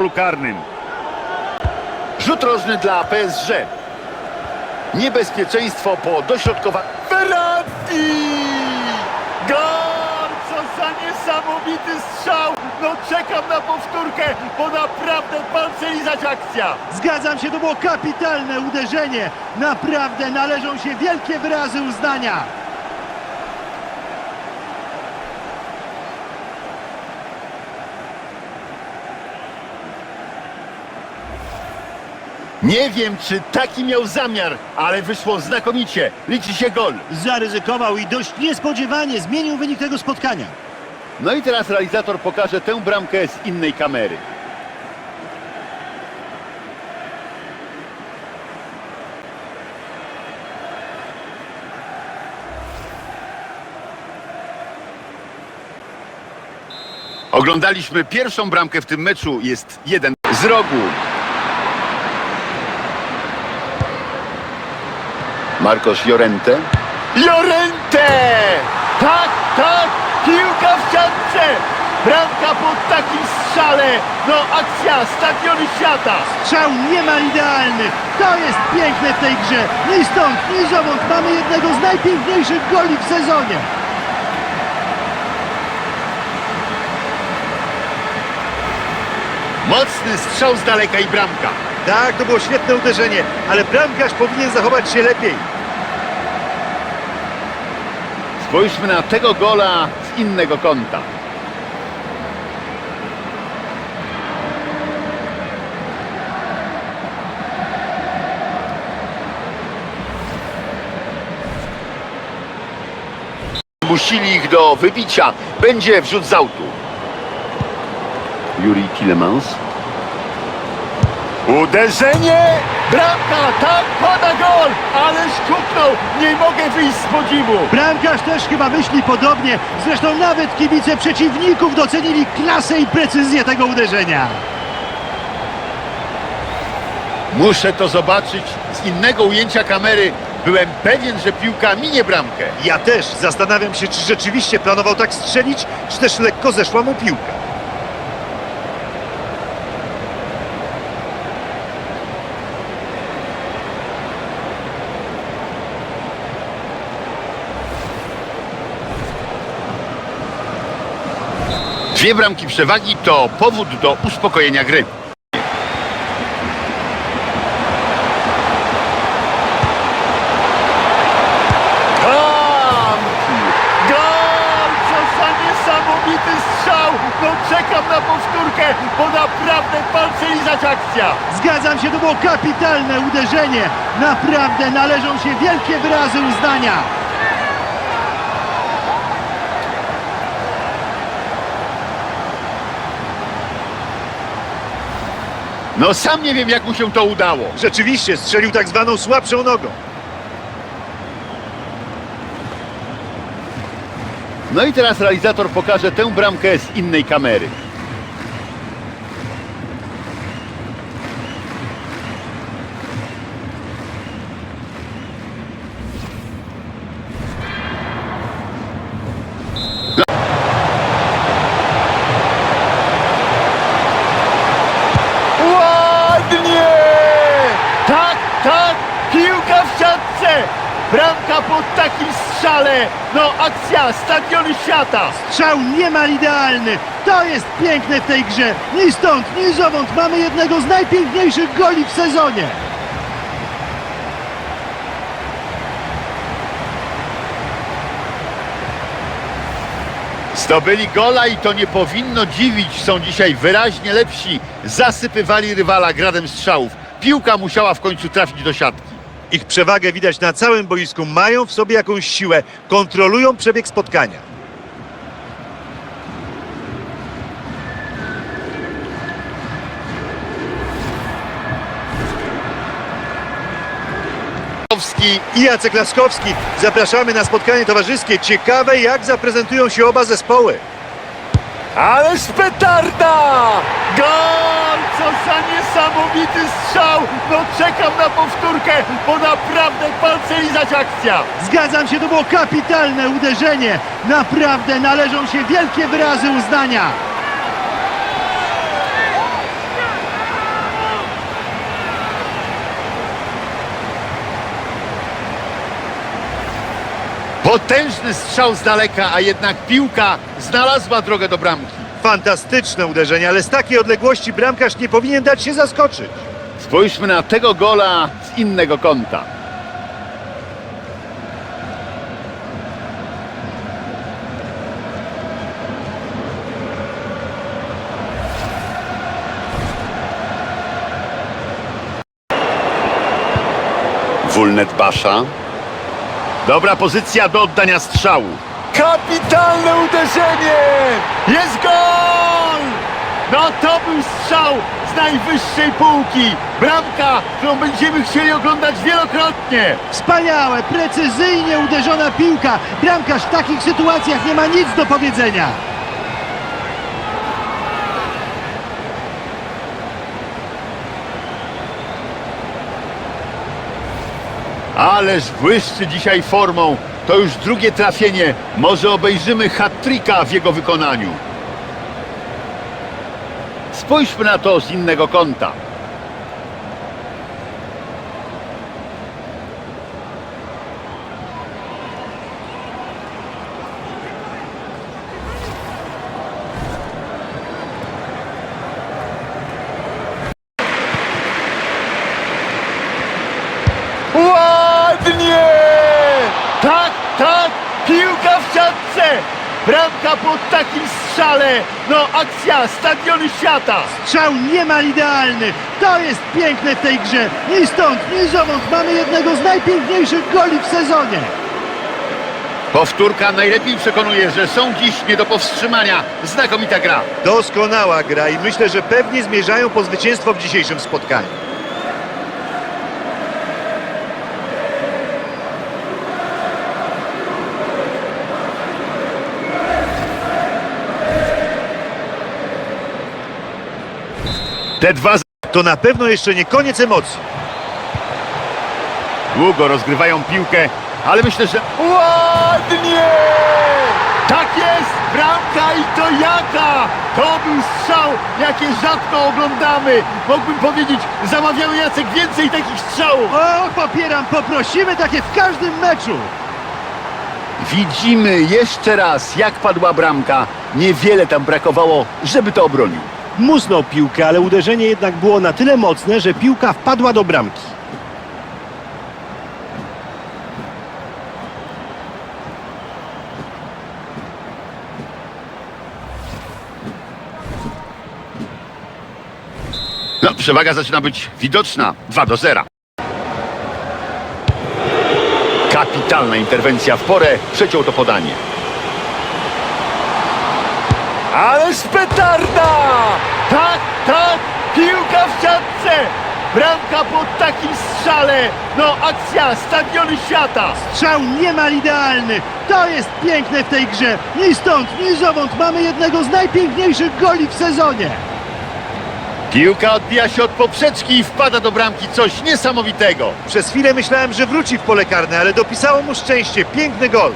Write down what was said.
polu karnym. Rzut rożny dla PSG. Niebezpieczeństwo po dośrodkowaniu. Verratti! Gol! Co za niesamowity strzał! No czekam na powtórkę, bo naprawdę palce lizać akcja. Zgadzam się, to było kapitalne uderzenie. Naprawdę należą się wielkie wyrazy uznania. Nie wiem, czy taki miał zamiar, ale wyszło znakomicie. Liczy się gol. Zaryzykował i dość niespodziewanie zmienił wynik tego spotkania. No i teraz realizator pokaże tę bramkę z innej kamery. Oglądaliśmy pierwszą bramkę w tym meczu. Jest jeden z rogu. Marcos Llorente. Llorente! Tak, tak! Piłka w siatce! Bramka po takim strzale! No akcja, stadiony świata! Strzał niemal idealny. To jest piękne w tej grze. Ni stąd, ni zowąd mamy jednego z najpiękniejszych goli w sezonie. Mocny strzał z daleka i bramka. Tak, to było świetne uderzenie, ale bramkarz powinien zachować się lepiej. Spójrzmy na tego gola z innego kąta. Musili ich do wybicia. Będzie wrzut z autu. Juri Tillemans. Uderzenie! Bramka! Tak, pada gol! Ależ kuknął! Nie mogę wyjść z podziwu! Bramkarz też chyba myśli podobnie. Zresztą nawet kibice przeciwników docenili klasę i precyzję tego uderzenia. Muszę to zobaczyć z innego ujęcia kamery. Byłem pewien, że piłka minie bramkę. Ja też zastanawiam się, czy rzeczywiście planował tak strzelić, czy też lekko zeszła mu piłka. Dwie bramki przewagi to powód do uspokojenia gry. Bramki! Gol! Co za niesamowity strzał! No czekam na powtórkę, bo naprawdę palce lizać akcja! Zgadzam się, to było kapitalne uderzenie. Naprawdę należą się wielkie wyrazy uznania. No sam nie wiem, jak mu się to udało. Rzeczywiście strzelił tak zwaną słabszą nogą. No i teraz realizator pokaże tę bramkę z innej kamery. Ładnie! Tak, tak! Piłka w siatce! Bramka po takim strzale! No akcja, stadiony świata! Strzał niemal idealny. To jest piękne w tej grze. Ni stąd, ni zowąd mamy jednego z najpiękniejszych goli w sezonie. Zdobyli gola i to nie powinno dziwić. Są dzisiaj wyraźnie lepsi. Zasypywali rywala gradem strzałów. Piłka musiała w końcu trafić do siatki. Ich przewagę widać na całym boisku, mają w sobie jakąś siłę, kontrolują przebieg spotkania. I Jacek Laskowski, zapraszamy na spotkanie towarzyskie. Ciekawe jak zaprezentują się oba zespoły. Ależ petarda! Gol! Gol! Co za niesamowity strzał! No czekam na powtórkę, bo naprawdę palce lizać akcja! Zgadzam się, to było kapitalne uderzenie. Naprawdę należą się wielkie wyrazy uznania. Potężny strzał z daleka, a jednak piłka znalazła drogę do bramki. Fantastyczne uderzenie, ale z takiej odległości bramkarz nie powinien dać się zaskoczyć. Spójrzmy na tego gola z innego kąta. Wulnet Basza. Dobra pozycja do oddania strzału. Kapitalne uderzenie! Jest gol! No to był strzał z najwyższej półki. Bramka, którą będziemy chcieli oglądać wielokrotnie. Wspaniałe, precyzyjnie uderzona piłka. Bramkarz w takich sytuacjach nie ma nic do powiedzenia. Ależ błyszczy dzisiaj formą. To już drugie trafienie. Może obejrzymy hat-tricka w jego wykonaniu. Spójrzmy na to z innego kąta. Ładnie! Tak, tak! Piłka w siatce! Bramka po takim strzale! No akcja, stadiony świata! Strzał niemal idealny. To jest piękne w tej grze. Ni stąd, ni zowąd mamy jednego z najpiękniejszych goli w sezonie. Powtórka najlepiej przekonuje, że są dziś nie do powstrzymania. Znakomita gra. Doskonała gra i myślę, że pewnie zmierzają po zwycięstwo w dzisiejszym spotkaniu. Te dwa To na pewno jeszcze nie koniec emocji. długo rozgrywają piłkę, ale myślę, że Ładnie! Tak jest! Bramka i to jaka! To był strzał, jakie rzadko oglądamy. Mógłbym powiedzieć, zamawiamy Jacek więcej takich strzałów. O, popieram, poprosimy takie w każdym meczu. widzimy jeszcze raz, jak padła bramka. Niewiele tam brakowało, żeby to obronił. Musnął piłkę, ale uderzenie jednak było na tyle mocne, że piłka wpadła do bramki. No, przewaga zaczyna być widoczna. 2 do 0. Kapitalna interwencja w porę. Przeciął to podanie. Ależ petarda! Tak, tak! Piłka w siatce! Bramka po takim strzale! No akcja, stadiony świata! Strzał niemal idealny. To jest piękne w tej grze. Ni stąd, ni zowąd mamy jednego z najpiękniejszych goli w sezonie. Piłka odbija się od poprzeczki i wpada do bramki. Coś niesamowitego. Przez chwilę myślałem, że wróci w pole karne, ale dopisało mu szczęście. Piękny gol.